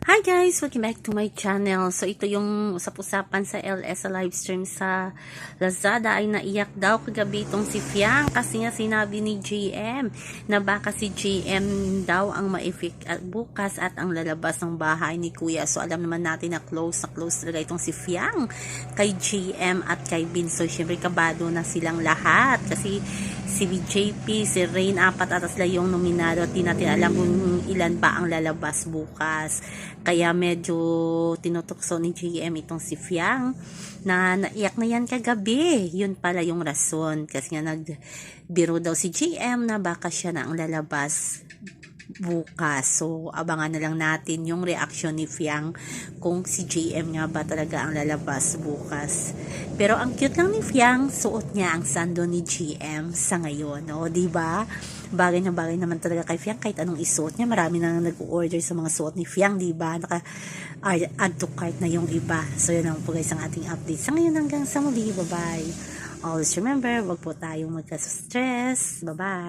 Hi guys! Welcome back to my channel. So ito yung usap-usapan sa LS live stream sa Lazada ay naiyak daw kagabi itong si Fiang kasi nga sinabi ni GM na baka si GM daw ang maifik at bukas at ang lalabas ng bahay ni Kuya. So alam naman natin na close na close talaga itong si Fiang kay GM at kay Bin. So syempre kabado na silang lahat kasi si JP, si Rain, apat atas lang yung nominado at di natin alam kung ilan pa ang lalabas bukas. Kaya medyo tinutokso ni GM itong si Fiang na naiyak na yan kagabi. Yun pala yung rason. Kasi nga nagbiro daw si GM na baka siya na ang lalabas bukas. So, abangan na lang natin yung reaction ni Fiang kung si JM nga ba talaga ang lalabas bukas. Pero ang cute lang ni Fiang, suot niya ang sando ni GM sa ngayon. O, di ba? Bagay na bagay naman talaga kay Fiang kahit anong isuot niya. Marami nang nag-order sa mga suot ni Fiang, di ba? Naka add to cart na yung iba. So, yun naman po guys ang ating update. Sa ngayon hanggang sa muli. Bye-bye. Always remember, wag po tayong magka-stress. Bye-bye.